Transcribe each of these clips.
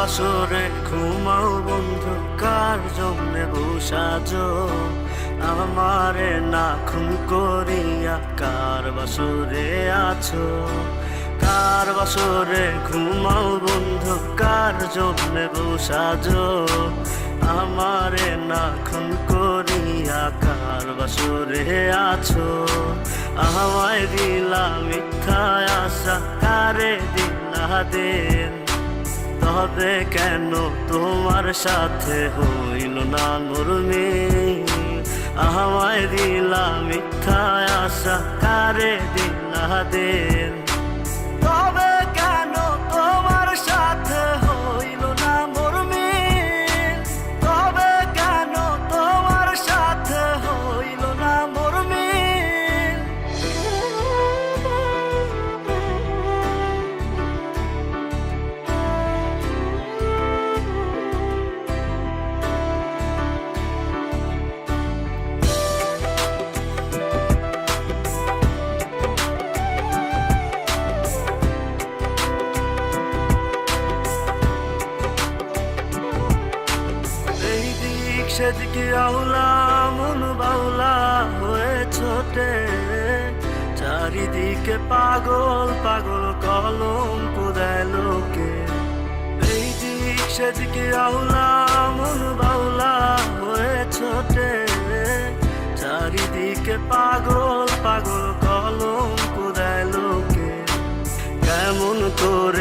ঘুমাও বন্ধু, কার জন্যে বসাজ আমারে না খুন করিয়া কার বাসরে আছো? কার বাসরে ঘুমাও বন্ধু, কার জন্যে বসাজ আমারে না খুন করিয়া কার বাসরে আছো? আমায় দিলা মিথ্যা আশা, কারে দিলা দেন? তবে কেন তোমার সাথে হইল না নুরমি? আমায় দিলা মিথ্যা আশা কারে দিলা দেন? সেদিকে আউলা, মন বাউলা হয়ে ছোটে। চারিদিকে পাগল পাগল কলম কোদায় লোকে। এই দিক সেদিকে আউলা, মন বাউলা হয়ে ছোটে। চারিদিকে পাগল পাগল কলম কোদায় লোকে। কেমন করে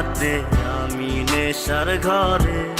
খাতে আমি নেশার ঘরে।